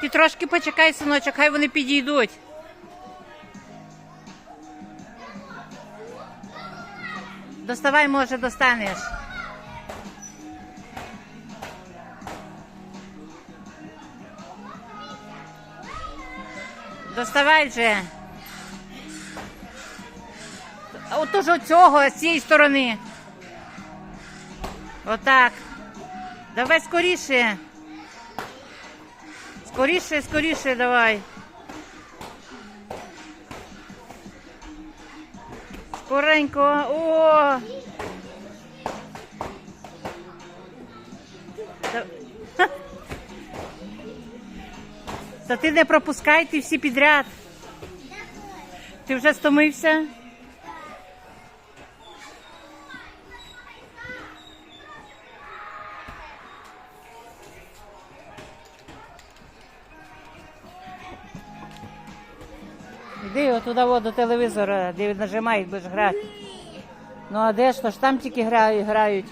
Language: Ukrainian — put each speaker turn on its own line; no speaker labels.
Ти трошки почекай, синочок, хай вони підійдуть. Доставай, може, достанеш. Доставай вже. А Отож оцього, з цієї сторони. Отак. Давай скоріше. Скоріше, скоріше давай. Скоренько. О! Та... Ти не пропускай, ти всі підряд. Ти вже стомився? Іди отуда во, до телевізора, де нажимають, будеш грати. Ну а де ж то ж там тільки грають, грають.